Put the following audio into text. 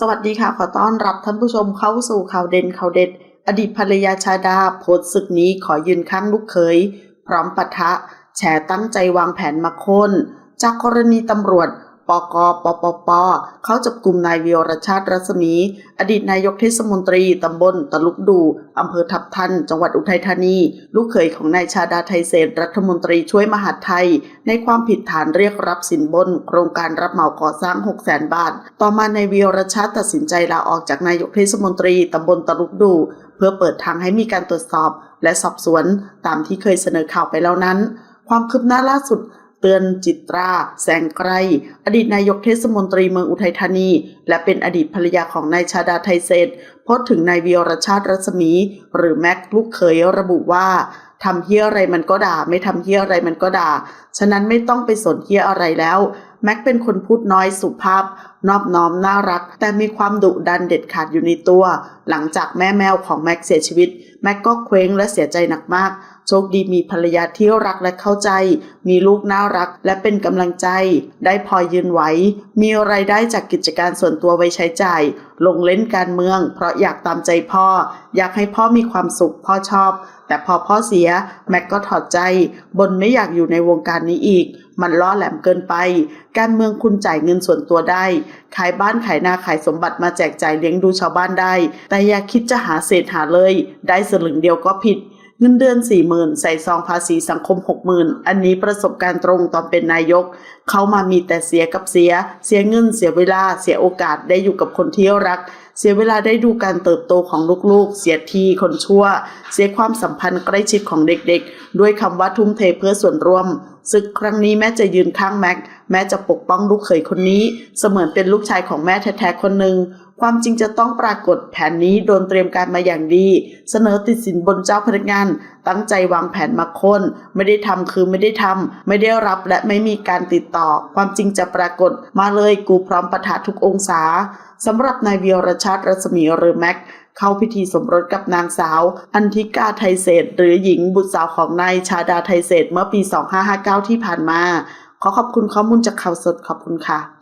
สวัสดีค่ะ ขอต้อนรับท่านผู้ชมเข้าสู่ข่าวเด่นข่าวเด็ด อดีตภรรยาชาดาโพสศึกนี้ขอยืนข้างลูกเขยพร้อมปะทะ แฉตั้งใจวางแผนมาค้น จากกรณีตำรวจ ปกปปป เขาจับกลุ่มนายวิวรชาติรัศมี อดีตนายกเทศมนตรีตำบลตะลุกดูอำเภอทับทัน จังหวัดอุทัยธานี ลูกเขยของนายชาดาไทยเศษรัฐมนตรีช่วยมหาดไทย ในความผิดฐานเรียกรับสินบน โครงการรับเหมาก่อสร้าง 6 0 0 0 0 0บาท ต่อมานายวิวรชาติตัดสินใจลาออกจากนายกเทศมนตรีตำบลตะลุกดูเพื่อเปิดทางให้มีการตรวจสอบและสอบสวนตามที่เคยเสนอข่าวไปแล้วนั้น ความคืบหน้าล่าสุด เตือนจิตรา แสงไกรอดีตนายกเทศมนตรีเมืองอุทัยธานี และเป็นอดีตภรรยาของนายชาดาไทยเศรษ พสต์ถึงนายวิรชาติรัศมี หรือแม็กลูกเขยระบุว่าทำเฮี้ยอะไรมันก็ด่า ไม่ทำเฮี้ยอะไรมันก็ด่า ฉะนั้นไม่ต้องไปสนเฮี้ยอะไรแล้ว แม็กเป็นคนพูดน้อยสุภาพ นอบน้อมน่ารัก แต่มีความดุดันเด็ดขาดอยู่ในตัว หลังจากแม่แมวของแม็กเสียชีวิต แม็กก็เคว้งและเสียใจหนักมาก โชคดีมีภรรยาที่รักและเข้าใจ มีลูกน่ารักและเป็นกำลังใจ ได้พอยืนไหวมีไรายได้จากกิจการส่วนตัวไว้ใช้จ่าย ลงเล่นการเมือง เพราะอยากตามใจพ่อ อยากให้พ่อมีความสุขพ่อชอบ แต่พอพ่อเสีย แม็กก็ถอดใจ บนไม่อยากอยู่ในวงการนี้อีก มันล่อแหลมเกินไป การเมืองคุณจ่ายเงินส่วนตัวได้ ขายบ้านขายนาขายสมบัติมาแจกจ่ายเลี้ยงดูชาวบ้านได้ แต่อย่าคิดจะหาเศษหาเลย ได้สลึงเดียวก็ผิด เงินเดือนสี่หมื่นใส่ซองภาษีสังคมหกหมื่นอันนี้ประสบการณ์ตรงตอนเป็นนายก เขามามีแต่เสียกับเสีย เสียเงินเสียเวลาเสียโอกาสได้อยู่กับคนที่รัก เสียเวลาได้ดูการเติบโตของลูกๆ เสียทีคนชั่ว เสียความสัมพันธ์ใกล้ชิดของเด็กๆ ด้วยคำว่าทุ่มเทเพื่อส่วนรวมศึกครั้งนี้แม่จะยืนข้างแม็ก แม่จะปกป้องลูกเขยคนนี้ เสมือนเป็นลูกชายของแม่แท้ๆคนหนึ่ง ความจริงจะต้องปรากฏแผนนี้โดนเตรียมการมาอย่างดี เสนอติดสินบนเจ้าพนักงาน ตั้งใจวางแผนมาคนไม่ได้ทำคือไม่ได้ทำไม่ได้รับและไม่มีการติดต่อ ความจริงจะปรากฏมาเลยกูพร้อมปะทะทุกองศาสำหรับนายเวียรชาติรัศมีหรือแม็กเข้าพิธีสมรสกับนางสาว อันทิกาไทยเศษหรือหญิงบุตรสาวของนายชาดาไทยเศษเมื่อปี 2559 ที่ผ่านมา ขอขอบคุณข้อมูลจากข่าวสดขอบคุณค่ะ